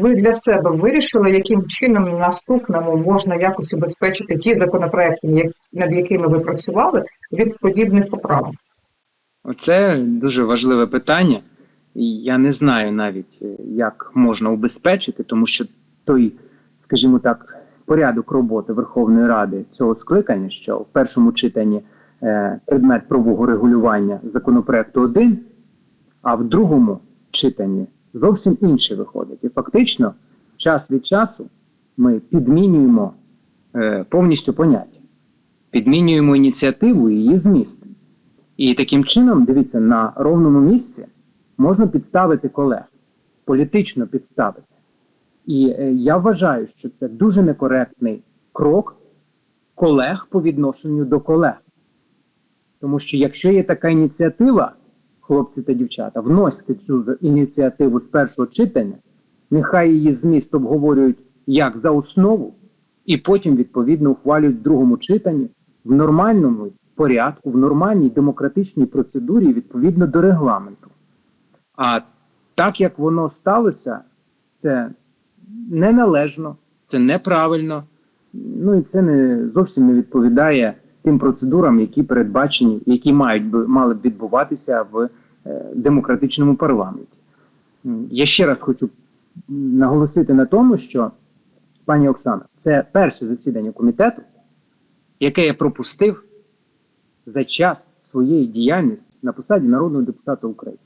ви для себе вирішили, яким чином наступному можна якось убезпечити ті законопроекти, над якими ви працювали, від подібних поправок? Оце дуже важливе питання. Я не знаю навіть, е, як можна убезпечити, тому що той, скажімо так, порядок роботи Верховної Ради цього скликання, що в першому читанні е, предмет правового регулювання законопроекту один, а в другому читанні зовсім інше виходить. І фактично, час від часу ми підмінюємо е, повністю поняття, підмінюємо ініціативу і її зміст. І таким чином, дивіться, на ровному місці можна підставити колег, політично підставити. І е, я вважаю, що це дуже некоректний крок колег по відношенню до колег. Тому що якщо є така ініціатива, хлопці та дівчата, вносьте цю ініціативу з першого читання, нехай її зміст обговорюють як за основу, і потім відповідно ухвалюють в другому читанні в нормальному порядку, в нормальній демократичній процедурі відповідно до регламенту. А так як воно сталося, це неналежно, це неправильно, ну і це не зовсім не відповідає тим процедурам, які передбачені, які мають би мали б відбуватися в е, демократичному парламенті. Я ще раз хочу наголосити на тому, що пані Оксана, це перше засідання комітету, яке я пропустив за час своєї діяльності на посаді народного депутата України.